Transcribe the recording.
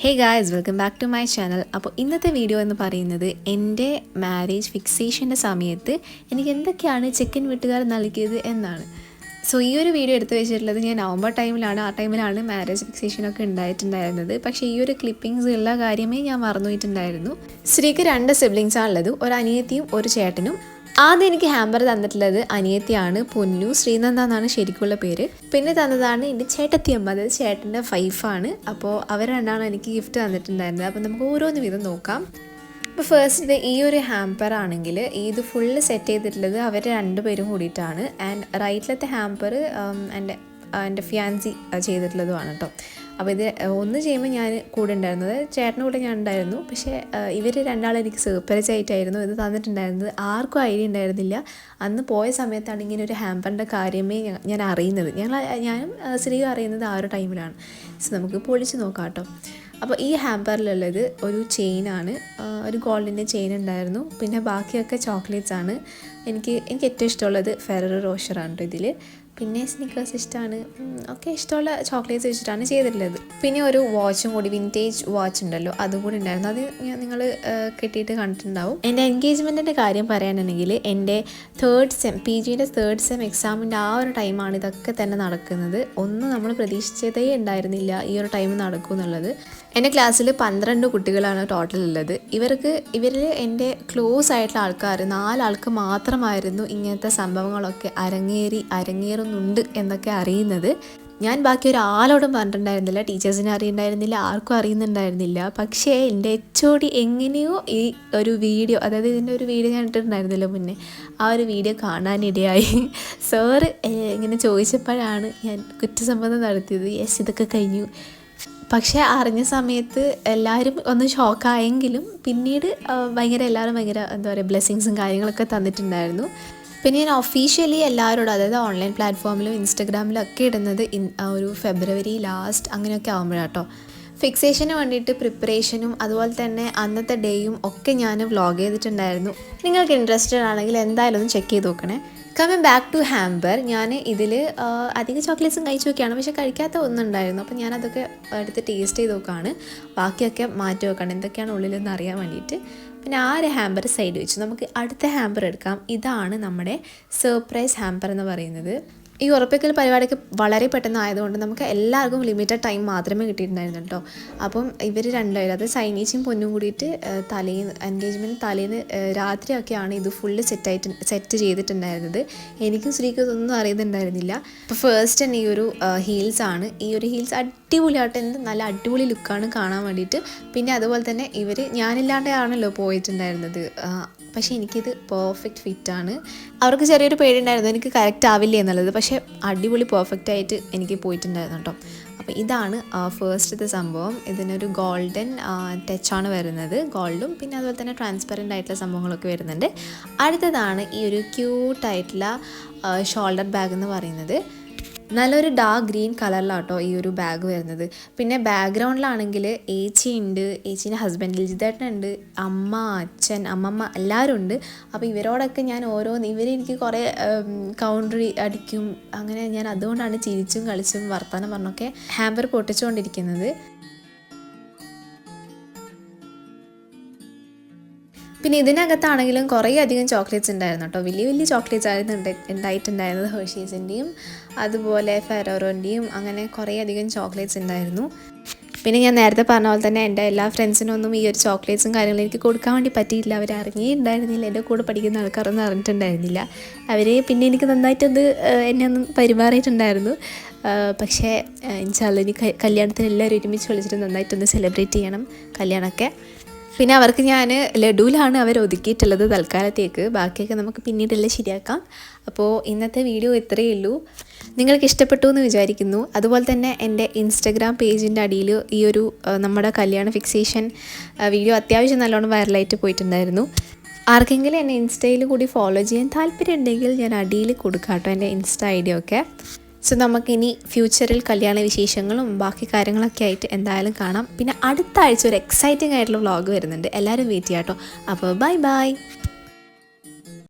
Hey guys welcome back to my channel അപ്പോൾ ഇന്നത്തെ video എന്ന് പറയുന്നത് എന്റെ മാരേജ് ഫിക്സേഷന്റെ സമയത്ത് എനിക്ക് എന്തൊക്കെയാണ് ചെക്കൻ വീട്ടുകാർ നൽകിയത് എന്നാണ്. സോ ഈ ഒരു വീഡിയോ എടുത്തു വെച്ചിട്ടുള്ളത് ഞാൻ നവംബർ ടൈമിലാണ് ആ ടൈമിലാണ് മാരേജ് ഫിക്സേഷനൊക്കെ ഉണ്ടായിട്ടുണ്ടായിരുന്നത്. പക്ഷേ ഈ ഒരു ക്ലിപ്പിങ്സ് ഉള്ള കാര്യമേ ഞാൻ മറന്നു പോയിട്ടുണ്ടായിരുന്നു സ്ത്രീക്ക് രണ്ട് സിബ്ലിങ്സ് ആണുള്ളത്. ഒരു അനിയത്തിയും ഒരു ചേട്ടനും. ആദ്യം എനിക്ക് ഹാമ്പർ തന്നിട്ടുള്ളത് അനിയത്തിയാണ് പൊന്നു ശ്രീനന്ദ എന്നാണ് ശരിക്കുള്ള പേര്. പിന്നെ തന്നതാണ് എന്റെ ചേട്ടത്തിയമ്മ അതായത് ചേട്ടന്റെ വൈഫാണ്. അപ്പോൾ അവർ രണ്ടാണ് എനിക്ക് ഗിഫ്റ്റ് തന്നിട്ടുണ്ടായിരുന്നത് അപ്പോൾ നമുക്ക് ഓരോന്ന് വീതം നോക്കാം. അപ്പോൾ ഫസ്റ്റ് ഇത് ഈ ഒരു ഹാമ്പർ ആണെങ്കിൽ ഇത് ഫുള്ള് സെറ്റ് ചെയ്തിട്ടുള്ളത് അവർ രണ്ടുപേരും കൂടിയിട്ടാണ്. ആൻഡ് റൈറ്റിലത്തെ ഹാമ്പർ എന്റെ എന്റെ ഫിയാൻസി ചെയ്തിട്ടുള്ളതുമാണ് കേട്ടോ. അപ്പോൾ ഇത് ഒന്ന് ചെയ്യുമ്പോൾ ഞാൻ കൂടെ ഉണ്ടായിരുന്നത് ചേട്ടന്റെ കൂടെ ഞാൻ ഉണ്ടായിരുന്നു. പക്ഷേ ഇവർ രണ്ടാളും എനിക്ക് സർപ്രൈസ് ആയിട്ടായിരുന്നു ഇത് തന്നിട്ടുണ്ടായിരുന്നത്. ആർക്കും ഐഡിയ ഉണ്ടായിരുന്നില്ല. അന്ന് പോയ സമയത്താണ് ഇങ്ങനെ ഒരു ഹാമ്പറിന്റെ കാര്യമേ ഞാൻ- അറിയുന്നത്. ഞങ്ങൾ ഞാനും ശ്രീയും അറിയുന്നത് ആ ഒരു ടൈമിലാണ്. സോ നമുക്ക് പൊളിച്ച് നോക്കാം കേട്ടോ. അപ്പോൾ ഈ ഹാമ്പറിലുള്ളത് ഒരു ചെയിനാണ് ഒരു ഗോൾഡിന്റെ ചെയിൻ ഉണ്ടായിരുന്നു. പിന്നെ ബാക്കിയൊക്കെ ചോക്ലേറ്റ്സ് ആണ്. എനിക്ക് എനിക്ക് ഏറ്റവും ഇഷ്ടമുള്ളത് ഫെറർ റോഷറാണ് കേട്ടോ ഇതിൽ പിന്നെ സ്നിക്കേഴ്സ് ഇഷ്ടമാണ് ഒക്കെ ഇഷ്ടമുള്ള ചോക്ലേറ്റ്സ് വെച്ചിട്ടാണ് ചെയ്തിട്ടുള്ളത്. പിന്നെ ഒരു വാച്ചും കൂടി വിന്റേജ് വാച്ച് ഉണ്ടല്ലോ അതും കൂടി ഉണ്ടായിരുന്നു. അത് ഞാൻ നിങ്ങൾ കിട്ടിയിട്ട് കണ്ടിട്ടുണ്ടാവും. എന്റെ എൻഗേജ്മെന്റിന്റെ കാര്യം പറയാനാണെങ്കിൽ എന്റെ തേർഡ് സെം പി ജിയുടെ തേർഡ് സെം എക്സാമിന്റെ ആ ഒരു ടൈമാണ് ഇതൊക്കെ തന്നെ നടക്കുന്നത്. ഒന്നും നമ്മൾ പ്രതീക്ഷിച്ചതേ ഉണ്ടായിരുന്നില്ല ഈ ഒരു ടൈം നടക്കും എന്നുള്ളത് എന്റെ ക്ലാസ്സിൽ പന്ത്രണ്ട് കുട്ടികളാണ് ടോട്ടൽ ഉള്ളത്. ഇവർക്ക് ഇവരിൽ എന്റെ ക്ലോസ് ആയിട്ടുള്ള ആൾക്കാർ നാലാൾക്ക് മാത്രമായിരുന്നു ഇങ്ങനത്തെ സംഭവങ്ങളൊക്കെ അരങ്ങേറി അരങ്ങേറുന്നുണ്ട് എന്നൊക്കെ അറിയുന്നത്. ഞാൻ ബാക്കി ഒരാളോടും പറഞ്ഞിട്ടുണ്ടായിരുന്നില്ല ടീച്ചേഴ്സിനെ അറിയുന്നുണ്ടായിരുന്നില്ല ആർക്കും അറിയുന്നുണ്ടായിരുന്നില്ല. പക്ഷേ എന്റെ എച്ച് ഒ ഡി എങ്ങനെയോ ഈ ഒരു വീഡിയോ അതായത് ഇതിന്റെ ഒരു വീഡിയോ ഞാൻ ഇട്ടിട്ടുണ്ടായിരുന്നല്ലോ മുന്നേ ആ ഒരു വീഡിയോ കാണാനിടയായി. സാറ് ഇങ്ങനെ ചോദിച്ചപ്പോഴാണ് ഞാൻ കുറ്റസമ്മതം നടത്തിയത്. യെസ് ഇതൊക്കെ കഴിഞ്ഞു. പക്ഷേ അറിഞ്ഞ സമയത്ത് എല്ലാവരും ഒന്ന് ഷോക്കായെങ്കിലും പിന്നീട് ഭയങ്കര എല്ലാവരും ഭയങ്കര എന്താ പറയുക ബ്ലെസ്സിങ്സും കാര്യങ്ങളൊക്കെ തന്നിട്ടുണ്ടായിരുന്നു. പിന്നെ ഞാൻ ഒഫീഷ്യലി എല്ലാവരോടും അതായത് ഓൺലൈൻ പ്ലാറ്റ്ഫോമിലും ഇൻസ്റ്റഗ്രാമിലും ഒക്കെ ഇടുന്നത് ഇൻ ഒരു ഫെബ്രുവരി ലാസ്റ്റ് അങ്ങനെയൊക്കെ ആകുമ്പോഴാട്ടോ ഫിക്സേഷന് വേണ്ടിയിട്ട് പ്രിപ്പറേഷനും അതുപോലെ തന്നെ അന്നത്തെ ഡേയും ഒക്കെ ഞാൻ വ്ളോഗ് ചെയ്തിട്ടുണ്ടായിരുന്നു. നിങ്ങൾക്ക് ഇൻട്രസ്റ്റഡ് ആണെങ്കിൽ എന്തായാലും ഒന്ന് ചെക്ക് ചെയ്ത് നോക്കണേ. കമ്മിങ് ബാക്ക് ടു ഹാമ്പർ ഞാൻ ഇതിൽ അധികം ചോക്ലേറ്റ്സും കഴിച്ചു നോക്കിയാണ് പക്ഷെ കഴിക്കാത്ത ഒന്നുണ്ടായിരുന്നു. അപ്പോൾ ഞാനതൊക്കെ എടുത്ത് ടേസ്റ്റ് ചെയ്ത് നോക്കുകയാണ്. ബാക്കിയൊക്കെ മാറ്റി വെക്കണം എന്തൊക്കെയാണ് ഉള്ളിലെന്ന് അറിയാൻ വേണ്ടിയിട്ട്. പിന്നെ ആ ഒരു ഹാമ്പർ സൈഡ് വെച്ചു നമുക്ക് അടുത്ത ഹാമ്പർ എടുക്കാം. ഇതാണ് നമ്മുടെ സർപ്രൈസ് ഹാമ്പർ എന്ന് പറയുന്നത്. ഈ ഉറപ്പിക്കൽ പരിപാടിക്ക് വളരെ പെട്ടെന്ന് ആയതുകൊണ്ട് നമുക്ക് എല്ലാവർക്കും ലിമിറ്റഡ് ടൈം മാത്രമേ കിട്ടിയിട്ടുണ്ടായിരുന്നു കേട്ടോ. അപ്പം ഇവർ രണ്ടുപേരും അത് സൈനീച്ചും പൊന്നും കൂടിയിട്ട് തലേന്ന് എൻഗേജ്മെന്റ് തലേന്ന് രാത്രിയൊക്കെയാണ് ഇത് ഫുള്ള് സെറ്റായിട്ട് സെറ്റ് ചെയ്തിട്ടുണ്ടായിരുന്നത്. എനിക്കും ശ്രീക്കും ഇതൊന്നും അറിയുന്നുണ്ടായിരുന്നില്ല. അപ്പോൾ ഫേസ്റ്റ് തന്നെ ഈ ഒരു ഹീൽസ് ആണ്. ഈ ഒരു ഹീൽസ് അടിപൊളിയായിട്ട് എന്ത് നല്ല അടിപൊളി ലുക്കാണ് കാണാൻ വേണ്ടിയിട്ട്. പിന്നെ അതുപോലെ തന്നെ ഇവർ ഞാനില്ലാണ്ടാണല്ലോ പോയിട്ടുണ്ടായിരുന്നത്. പക്ഷേ എനിക്കിത് പെർഫെക്റ്റ് ഫിറ്റാണ് അവർക്ക് ചെറിയൊരു പേടിയുണ്ടായിരുന്നു എനിക്ക് കറക്റ്റ് ആവില്ല എന്നുള്ളത്. പക്ഷേ അടിപൊളി പെർഫെക്റ്റ് ആയിട്ട് എനിക്ക് പോയിട്ടുണ്ടായിരുന്നു കേട്ടോ. അപ്പോൾ ഇതാണ് ഫേസ്റ്റത്തെ സംഭവം. ഇതിനൊരു ഗോൾഡൻ ടച്ചാണ് വരുന്നത്. ഗോൾഡും പിന്നെ അതുപോലെ തന്നെ ട്രാൻസ്പെറന്റ് ആയിട്ടുള്ള സംഭവങ്ങളൊക്കെ വരുന്നുണ്ട്. അടുത്തതാണ് ഈ ഒരു ക്യൂട്ടായിട്ടുള്ള ഷോൾഡർ ബാഗ് എന്ന് പറയുന്നത്. നല്ലൊരു ഡാർക്ക് ഗ്രീൻ കളറിലാട്ടോ ഈ ഒരു ബാഗ് വരുന്നത്. പിന്നെ ബാക്ക്ഗ്രൗണ്ടിലാണെങ്കിൽ ഏച്ചി ഉണ്ട് ഏച്ചീന്റെ ഹസ്ബൻഡ് ലിജിതേട്ടനുണ്ട് അമ്മ അച്ഛൻ അമ്മമ്മ എല്ലാവരും ഉണ്ട് അപ്പോൾ ഇവരോടൊക്കെ ഞാൻ ഓരോന്ന് ഇവരെനിക്ക് കുറേ കൗണ്ടറി അടിക്കും. അങ്ങനെ ഞാൻ അതുകൊണ്ടാണ് ചിരിച്ചും കളിച്ചും വർത്തമാനം പറഞ്ഞൊക്കെ ഹാമ്പർ പൊട്ടിച്ചുകൊണ്ടിരിക്കുന്നത്. പിന്നെ ഇതിനകത്താണെങ്കിലും കുറേ അധികം ചോക്ലേറ്റ്സ് ഉണ്ടായിരുന്നു കേട്ടോ. വലിയ വലിയ ചോക്ലേറ്റ്സ് ആയിരുന്നു ഉണ്ടായി- ഉണ്ടായിട്ടുണ്ടായിരുന്നത് ഹേഷീസിന്റെയും അതുപോലെ ഫെറോറോന്റെയും അങ്ങനെ കുറേ അധികം ചോക്ലേറ്റ്സ് ഉണ്ടായിരുന്നു പിന്നെ ഞാൻ നേരത്തെ പറഞ്ഞ പോലെ തന്നെ എന്റെ എല്ലാ ഫ്രണ്ട്സിനൊന്നും ഈ ഒരു ചോക്ലേറ്റ്സും കാര്യങ്ങളും എനിക്ക് കൊടുക്കാൻ വേണ്ടി പറ്റിയില്ല. അവർ അറിഞ്ഞേ ഉണ്ടായിരുന്നില്ല എന്റെ കൂടെ പഠിക്കുന്ന ആൾക്കാരൊന്നും അറിഞ്ഞിട്ടുണ്ടായിരുന്നില്ല. അവർ പിന്നെ എനിക്ക് നന്നായിട്ടത് എന്നെ ഒന്ന് പരിമാറിയിട്ടുണ്ടായിരുന്നു. പക്ഷേ ഇൻഷാല്ല ഇനി കല്യാണത്തിന് എല്ലാവരും ഒരുമിച്ച് വിളിച്ചിട്ട് നന്നായിട്ടൊന്ന് സെലിബ്രേറ്റ് ചെയ്യണം കല്യാണമൊക്കെ. പിന്നെ അവർക്ക് ഞാൻ ലഡുവിലാണ് അവർ ഒതുക്കിയിട്ടുള്ളത് തൽക്കാലത്തേക്ക്. ബാക്കിയൊക്കെ നമുക്ക് പിന്നീടെല്ലാം ശരിയാക്കാം. അപ്പോൾ ഇന്നത്തെ വീഡിയോ ഇത്രയേ ഉള്ളൂ. നിങ്ങൾക്ക് ഇഷ്ടപ്പെട്ടു എന്ന് വിചാരിക്കുന്നു. അതുപോലെ തന്നെ എന്റെ ഇൻസ്റ്റഗ്രാം പേജിന്റെ അടിയിൽ ഈ ഒരു നമ്മുടെ കല്യാണ ഫിക്സേഷൻ വീഡിയോ അത്യാവശ്യം നല്ലോണം വൈറലായിട്ട് പോയിട്ടുണ്ടായിരുന്നു. ആർക്കെങ്കിലും എന്നെ ഇൻസ്റ്റയിൽ കൂടി ഫോളോ ചെയ്യാൻ താല്പര്യം ഉണ്ടെങ്കിൽ ഞാൻ അടിയിൽ കൊടുക്കാം കേട്ടോ എന്റെ ഇൻസ്റ്റ ഐ ഡി ഒക്കെ. സോ നമുക്കിനി ഫ്യൂച്ചറിൽ കല്യാണ വിശേഷങ്ങളും ബാക്കി കാര്യങ്ങളൊക്കെ ആയിട്ട് എന്തായാലും കാണാം. പിന്നെ അടുത്ത ആഴ്ച ഒരു എക്സൈറ്റിംഗ് ആയിട്ടുള്ള വ്ളോഗ് വരുന്നുണ്ട്. എല്ലാവരും വെയിറ്റ് ചെയ്യാം കേട്ടോ അപ്പോൾ ബൈ ബൈ